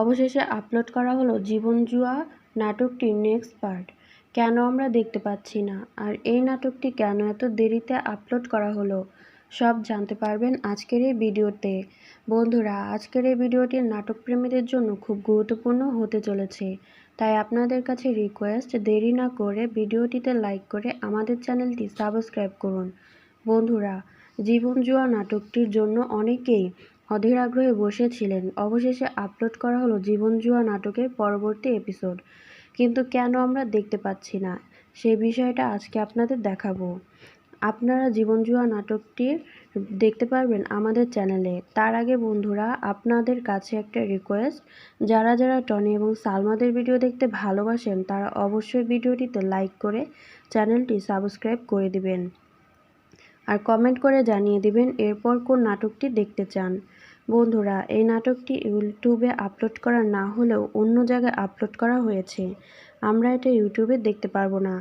অবশেষে আপলোড করা হলো জীবন জুয়া নাটকটির নেক্সট পার্ট কেন আমরা দেখতে পাচ্ছি না? আর এই নাটকটি কেন এত দেরিতে আপলোড করা হলো? সব জানতে পারবেন আজকের এই ভিডিওতে। বন্ধুরা, আজকের এই ভিডিওটি নাটক প্রেমীদের জন্য খুব গুরুত্বপূর্ণ হতে চলেছে। তাই আপনাদের কাছে রিকোয়েস্ট দেরি না করে ভিডিওটিতে লাইক করে আমাদের চ্যানেলটি সাবস্ক্রাইব করুন। বন্ধুরা, জীবন জুয়া নাটকটির জন্য অনেকেই অধীর আগ্রহে বসেছিলেন। অবশেষে আপলোড করা হলো জীবন জুয়া নাটকের পরবর্তী এপিসোড। কিন্তু কেন আমরা দেখতে পাচ্ছি না? সেই বিষয়টা আজকে আপনাদের দেখাবো। আপনারা জীবন জুয়া নাটকটি দেখতে পারবেন আমাদের চ্যানেলে। তার আগে বন্ধুরা, আপনাদের কাছে একটা রিকোয়েস্ট যারা যারা টনি এবং সালমাদের ভিডিও দেখতে ভালোবাসেন, তারা অবশ্যই ভিডিওটিতে লাইক করে চ্যানেলটি সাবস্ক্রাইব করে দিবেন। আর কমেন্ট করে জানিয়ে দিবেন এরপর কোন নাটকটি দেখতে চান। বন্ধুরা, এই নাটকটি ইউটিউবে আপলোড করা না হলেও অন্য জায়গায় আপলোড করা হয়েছে। আমরা এটা ইউটিউবে দেখতে পারব না।